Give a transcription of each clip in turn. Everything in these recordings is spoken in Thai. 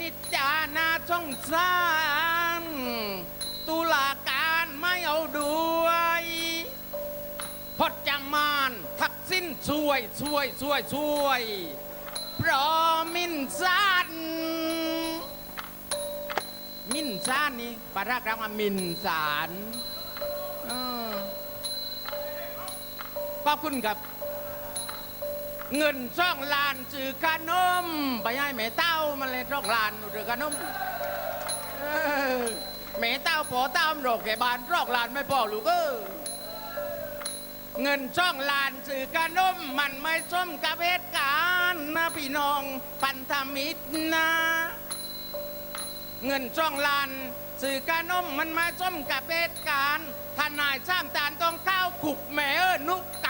นิจานาช่องสามตุลาการไม่เอาด้วยพจมานทักสิ้นช่วยช่วยช่วยช่วยเพราะมินซานมินซานนี่ปารากรังว่ามินสารอขอบคุณครับ เงินช่องลานซื้อขนมไปให้แม่เต้ามาเลยช่องลานซื้อขนมเออแม่เต้าพอเต้ามนโรคแกบานช่องลานไม่พอลูกเออเงินช่องลานซื้อขนมมันไม่ส้มกับเหตุการณ์นะพี่น้องพันธมิตรนะ เงินช่องลานสื่อการนมมันมาส้มกับเหตุการณ์ทนายสร้างตานต้องเข้าขุกแม่เออนุกกะ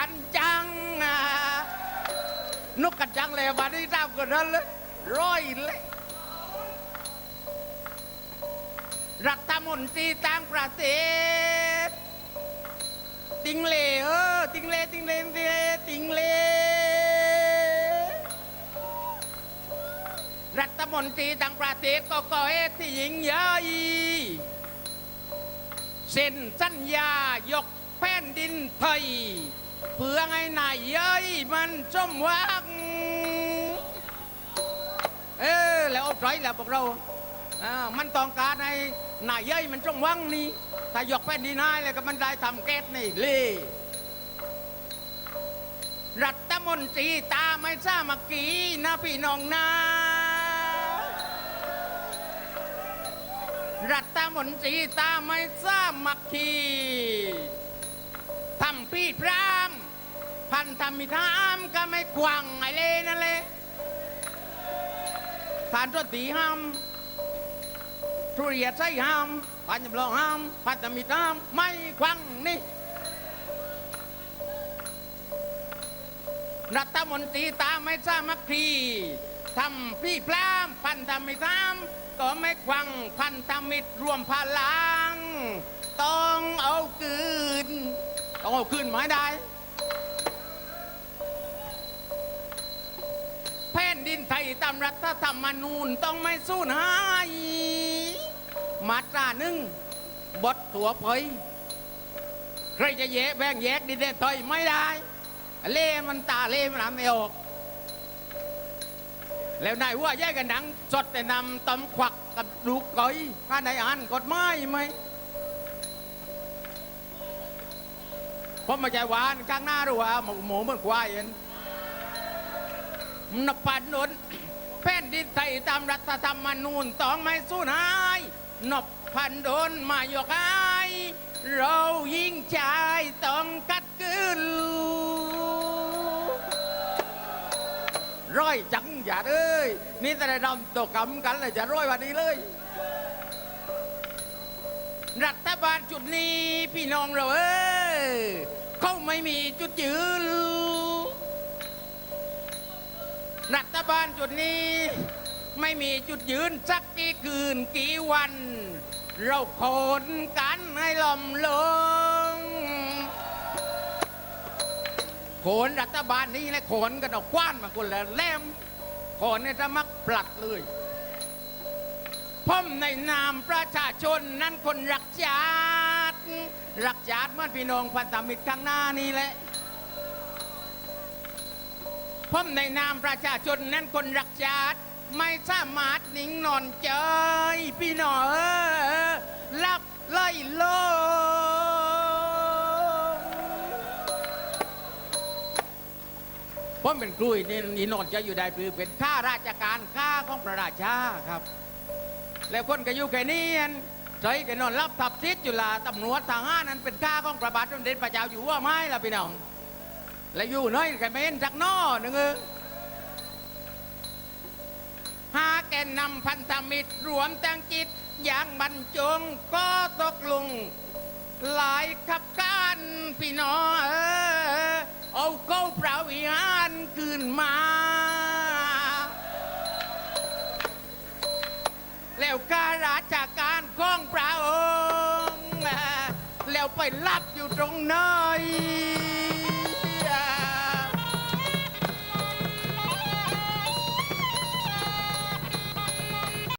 นกกันจังเลยบัดนี้ทราบกันนั้นเลยร้อยเลยรัฐมนตรีต่างประเทศ ติงเลเออติงเลติงเลติงเลติงเลรัฐมนตรีต่างประเทศก็ก่อเหตุที่ยิ่งใหญ่เซ็นสัญญายกแผ่นดินไทย เพื่อให้นายเย้ยมันสมวังเออแล้วเอาใจแล้วพวกเราอ่ามันต้องการให้นายเย้ยมันสมวังนี่ถ้ายกแผ่นดินให้แล้วก็มันได้ทำแก๊สนี่เล่รัฐมนตรีตาไม่ทราบมักกีนะพี่น้องนะรัฐมนตรีตาไม่ทราบมักคีทำพี่พราม พันธมิตรามก็ไม่กวังไอเลนั่นเลยทานรถตีห้ามทุเรียนใส่ห้ามพันจำลองห้ามพันธมิตรห้ามไม่กวังนี่รัฐมนตรีตาไม่ทราบมักคีทำพี่พรามพันธมิตรามก็ไม่ควังพันธมิตรรวมพลัง ต้องเอาคืน ต้องเอาคืนมาได้ ไทยตามรัฐธรรมนูญต้องไม่สูญหายมาตราหนึ่งบทตัวเผยใครจะแยกแบ่งแยกดินแดนไทยไม่ได้ เล่มันตาเล่มันอ่านไม่ออก แล้วนายว่าแยกกันหนังสดแต่นำตำควักกับลูกก้อยข้าไหนอ่านกฎหมายไหมผมมาใจหวานข้างหน้าหรือว่าหมูหมูเหมือนควายเอง นปันนนแผ่นดินไทยตามรัฐธรรมนูญต้องไม่สูญหายนบพันโดนมายกไอเรายิ่งใจต้องกัดกืนร้อยจังอย่าเอ้ยนี่แต่ได้ดำตกกำกันเลยจะร้อยวันนี้เลย รัฐบาลจุดนี้พี่น้องเราเอ้ยเขาไม่มีจุดยืน รัฐบาลจุดนี้ ไม่มีจุดยืนสักกี่คืนกี่วัน เราโคนกันให้ลมลงโขนรัฐบาลนี้และโขนกันออกกว้านมาคนละแลมโขนเนี่ยจะมักปลัดเลยผมในนามประชาชนนั้นคนรักชาติรักชาติเมื่อนพี่น้องพันธมิตรข้างหน้านี้แหละ ผมในนามประชาชนนั้นคนรักชาติไม่สามารถนิ่งนอนใจพี่น้องเอ้ยรับไล่โลงผมเป็นครูนี่นี่นอนจะอยู่ได้คือเป็นข้าราชการข้าของพระราชาครับ แล้วคนก็อยู่แค่นี้อันใจก็นอนรับทับทิศอยู่ละตำรวจทหารนั้นเป็นข้าของพระบาทสมเด็จพระเจ้าอยู่หัวไม้ละพี่น้อง แล้วอยู่น้อยก็ไม่เห็นจักนอหนึ่งเออหาแกนนำพันธมิตรรวมตั้งจิต อย่างบรรจงก็ตกลง หลายขับการพี่น้องเออเอาเก้าพระวิหารคืนมา แล้วข้าราชการของพระองค์แล้วไปรับอยู่ตรงไหน